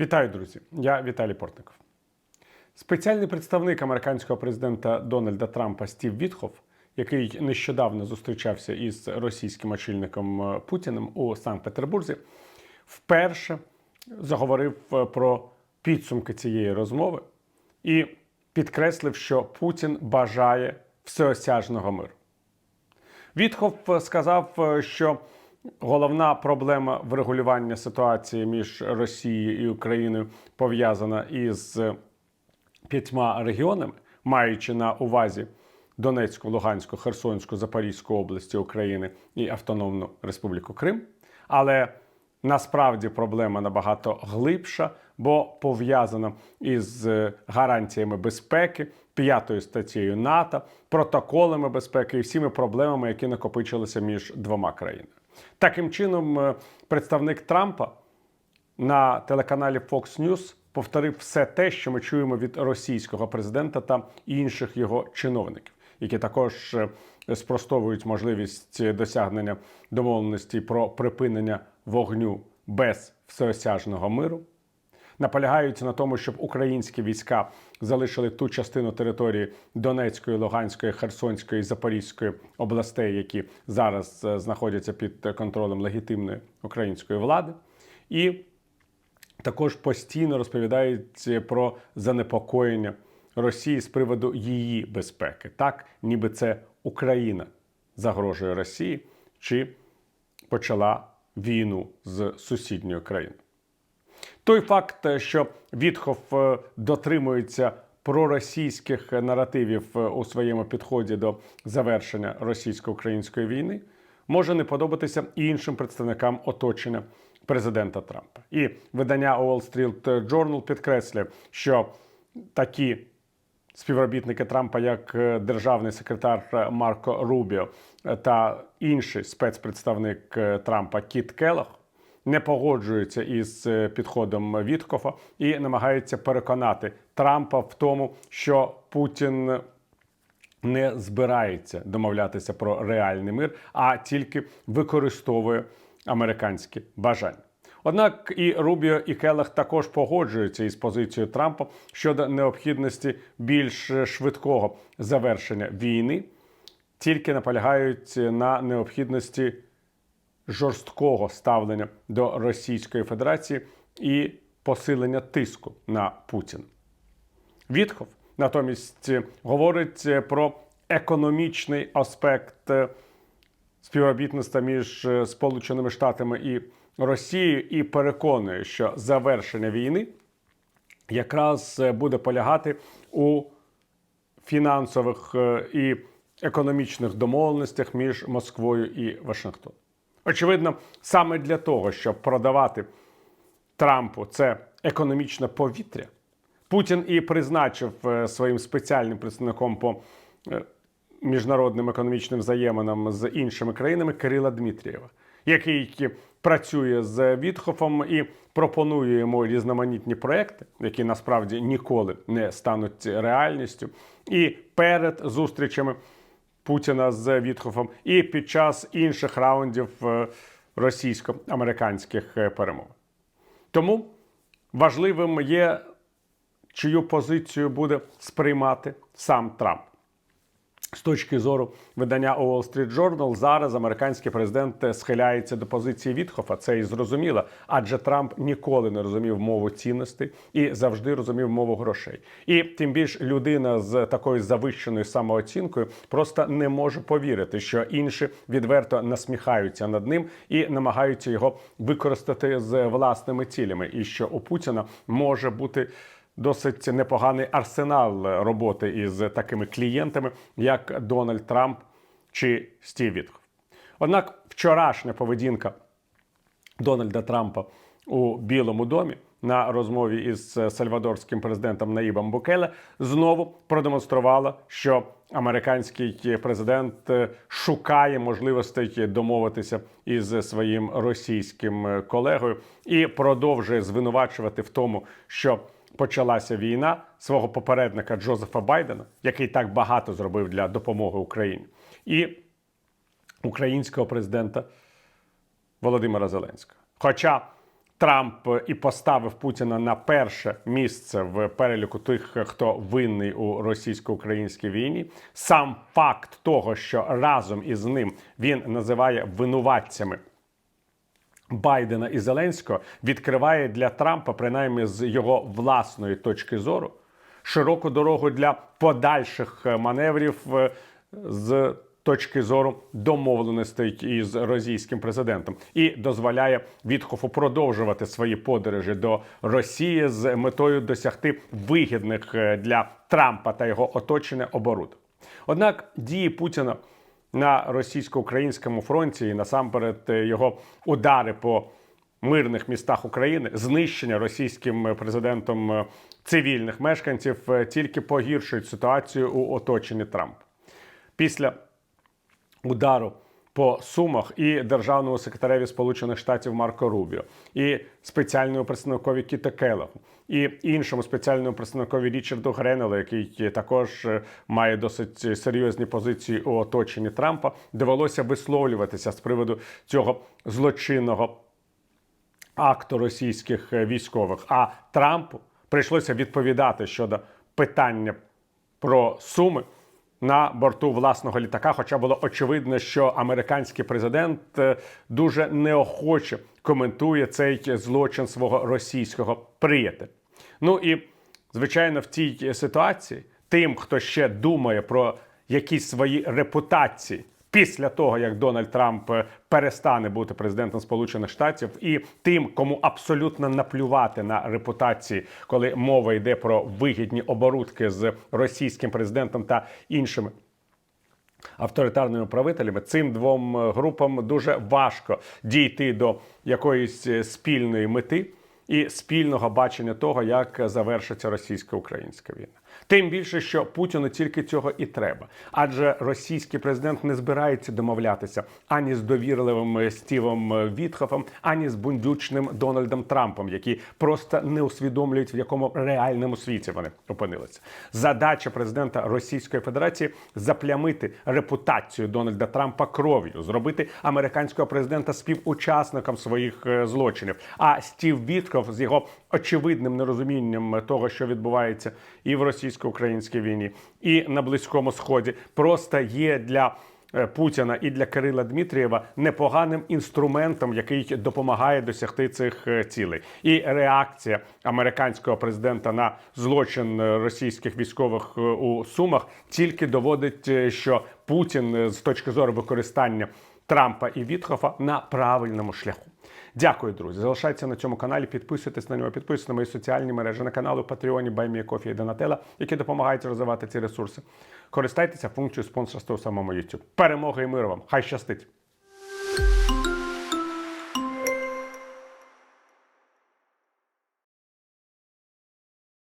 Вітаю, друзі! Я Віталій Портников. Спеціальний представник американського президента Дональда Трампа Стів Вітхоф, який нещодавно зустрічався із російським очільником е, Путіним у Санкт-Петербурзі, вперше заговорив е, про підсумки цієї розмови і підкреслив, що Путін бажає всеосяжного миру. Вітхоф сказав, е, що головна проблема врегулювання ситуації між Росією і Україною пов'язана із п'ятьма регіонами, маючи на увазі Донецьку, Луганську, Херсонську, Запорізьку області України і Автономну Республіку Крим. Але насправді проблема набагато глибша, бо пов'язана із е, гарантіями безпеки, п'ятою статтєю НАТО, протоколами безпеки і всіми проблемами, які накопичилися між двома країнами. Таким чином, е, представник Трампа на телеканалі Fox News повторив все те, що ми чуємо від російського президента та інших його чиновників, які також е, спростовують можливість досягнення домовленості про припинення вогню без всеосяжного миру. Наполягають на тому, щоб українські війська залишили ту частину території Донецької, Луганської, Херсонської, Запорізької областей, які зараз е, знаходяться під контролем легітимної української влади, і також постійно розповідають про занепокоєння Росії з приводу її безпеки, так ніби це Україна загрожує Росії чи почала війну з сусідньою країною. Той факт, що Вітхоф е, дотримується проросійських наративів е, у своєму підході до завершення російсько-української війни, може не подобатися і іншим представникам оточення президента Трампа. І видання Wall Street Journal підкреслює, що такі співробітники Трампа, як е, державний секретар Марко Рубіо та інший спецпредставник Трампа Кіт Келлог, не погоджуються із е, підходом Віткофа і намагаються переконати Трампа в тому, що Путін не збирається домовлятися про реальний мир, а тільки використовує американські бажання. Однак і Рубіо і Келех також погоджуються із позицією Трампа щодо необхідності більш швидкого завершення війни, тільки наполягають на необхідності жорсткого ставлення до Російської Федерації і посилення тиску на Путіна. Вітхов натомість говорить про економічний аспект співробітництва між Сполученими Штатами і Росією і переконує, що завершення війни якраз буде полягати у фінансових е, і економічних домовленостях між Москвою і Вашингтоном. Очевидно, саме для того, щоб продавати Трампу це економічне повітря, Путін і призначив е, своїм спеціальним представником по е, міжнародним економічним взаєминам з іншими країнами Кирила Дмитрієва, який працює з Вітхофом і пропонує йому різноманітні проекти, які насправді ніколи не стануть реальністю. І перед зустрічами Путіна з Вітхофом, і під час інших раундів е, російсько-американських е, перемовин. Тому важливим є, чию позицію буде сприймати сам Трамп. З точки зору видання Wall Street Journal, зараз американський президент схиляється до позиції Вітхофа. Це і зрозуміло, адже Трамп ніколи не розумів мову цінностей і завжди розумів мову грошей. І тим більш людина з такою завищеною самооцінкою просто не може повірити, що інші відверто насміхаються над ним і намагаються його використати з власними цілями, і що у Путіна може бути досить непоганий арсенал роботи із такими клієнтами, як Дональд Трамп чи Стів Вітхов. Однак вчорашня поведінка Дональда Трампа у Білому домі на розмові із сальвадорським президентом Наїбом Букеле знову продемонструвала, що американський президент шукає можливостей домовитися із своїм російським колегою і продовжує звинувачувати в тому, що почалася війна свого попередника Джозефа Байдена, який так багато зробив для допомоги Україні, і українського президента Володимира Зеленського. Хоча Трамп і поставив Путіна на перше місце в переліку тих, хто винний у російсько-українській війні. Сам факт того, що разом із ним він називає винуватцями Байдена і Зеленського, відкриває для Трампа, принаймні з його власної точки зору, широку дорогу для подальших маневрів е, з точки зору домовленостей із російським президентом і дозволяє Вітхофу продовжувати свої подорожі до Росії з метою досягти вигідних е, для Трампа та його оточення оборудок. Однак дії Путіна на російсько-українському фронті і насамперед е, його удари по мирних містах України, знищення російським президентом е, цивільних мешканців е, тільки погіршують ситуацію у оточенні Трампа. Після удару по сумах і державному секретареві Сполучених Штатів Марко Рубіо, і спеціальному представникові Кіта Келлогу, і іншому спеціальному представникові Річарду Гренелу, який також е, має досить серйозні позиції у оточенні Трампа, довелося висловлюватися з приводу цього злочинного акту російських е, військових. А Трампу прийшлося відповідати щодо питання про суми на борту власного літака. Хоча було очевидно, що американський президент е, дуже неохоче коментує цей злочин свого російського приятеля. Ну і звичайно, в цій ситуації тим, хто ще думає про якісь свої репутації. Після того, як Дональд Трамп е, перестане бути президентом Сполучених Штатів, і тим, кому абсолютно наплювати на репутації, коли мова йде про вигідні оборудки з російським президентом та іншими авторитарними правителями, цим двом е, групам дуже важко дійти до якоїсь е, спільної мети і спільного бачення того, як завершиться російсько-українська війна. Тим більше, що Путіну тільки цього і треба, адже російський президент не збирається домовлятися ані з довірливим Стівом Вітхофом, ані з бундючним Дональдом Трампом, які просто не усвідомлюють, в якому реальному світі вони опинилися. Задача президента Російської Федерації заплямити репутацію Дональда Трампа кров'ю, зробити американського президента співучасником своїх е, злочинів. А Стів Вітхоф з його очевидним нерозумінням того, що відбувається і в російсько-українській війні, і на близькому сході, просто є для е, Путіна і для Кирила Дмитрієва непоганим інструментом, який допомагає досягти цих е, цілей. І реакція американського президента на злочин е, російських військових у Сумах тільки доводить, що Путін з точки зору використання Трампа і Вітхофа на правильному шляху. Дякую, друзі. Залишайтеся на цьому каналі, підписуйтесь на нього, підписуйтесь на мої соціальні мережі на канали Патреоні, Баймія Кофі і Донателла, які допомагають розвивати ці ресурси. Користайтеся функцією спонсорства у самому YouTube. Перемоги і миру вам! Хай щастить!